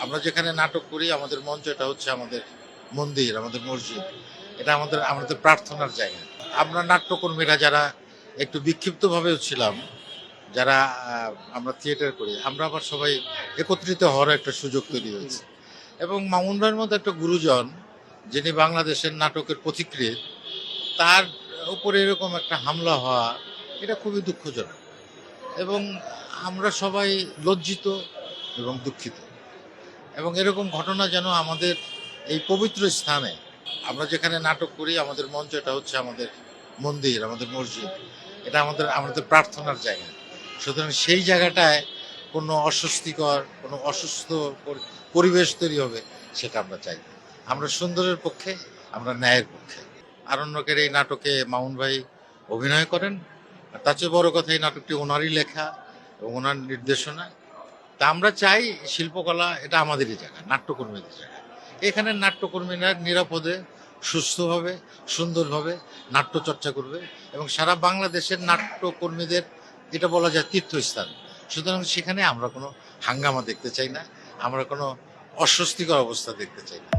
আমরা যেখানে নাটক করি, আমাদের মঞ্চ এটা হচ্ছে আমাদের মন্দির, আমাদের মসজিদ। এটা আমাদের আমাদের প্রার্থনার জায়গা। আমরা নাট্যকর্মীরা যারা একটু বিক্ষিপ্তভাবেও ছিলাম, যারা আমরা থিয়েটার করি, আমরা আবার সবাই একত্রিত হওয়ার একটা সুযোগ তৈরি হয়েছে। এবং মামুন ভাইয়ের মতো একটা গুরুজন, যিনি বাংলাদেশের নাটকের পথিকৃৎ, তার উপরে এরকম একটা হামলা হওয়া, এটা খুবই দুঃখজনক। এবং আমরা সবাই লজ্জিত এবং দুঃখিত। এবং এরকম ঘটনা যেন আমাদের এই পবিত্র স্থানে, আমরা যেখানে নাটক করি, আমাদের মঞ্চ এটা হচ্ছে আমাদের মন্দির, আমাদের মসজিদ। এটা আমাদের আমাদের প্রার্থনার জায়গা। সুতরাং সেই জায়গাটায় কোনো অস্বস্তিকর, কোনো অসুস্থ পরিবেশ তৈরি হবে, সেটা আমরা চাই। আমরা সুন্দরের পক্ষে, আমরা ন্যায়ের পক্ষে। আরণ্যকের এই নাটকে মামুন ভাই অভিনয় করেন। আর তার চেয়ে বড় কথা এই নাটকটি ওনারই লেখা এবং ওনার নির্দেশনা। তা আমরা চাই শিল্পকলা এটা আমাদেরই জায়গা, নাট্যকর্মীদের জায়গা। এখানে নাট্যকর্মীরা নিরাপদে, সুস্থভাবে, সুন্দরভাবে নাট্য চর্চা করবে এবং সারা বাংলাদেশের নাট্যকর্মীদের এটা বলা যায় তীর্থস্থান। সুতরাং সেখানে আমরা কোনো হাঙ্গামা দেখতে চাই না, আমরা কোনো অস্বস্তিকর অবস্থা দেখতে চাই না।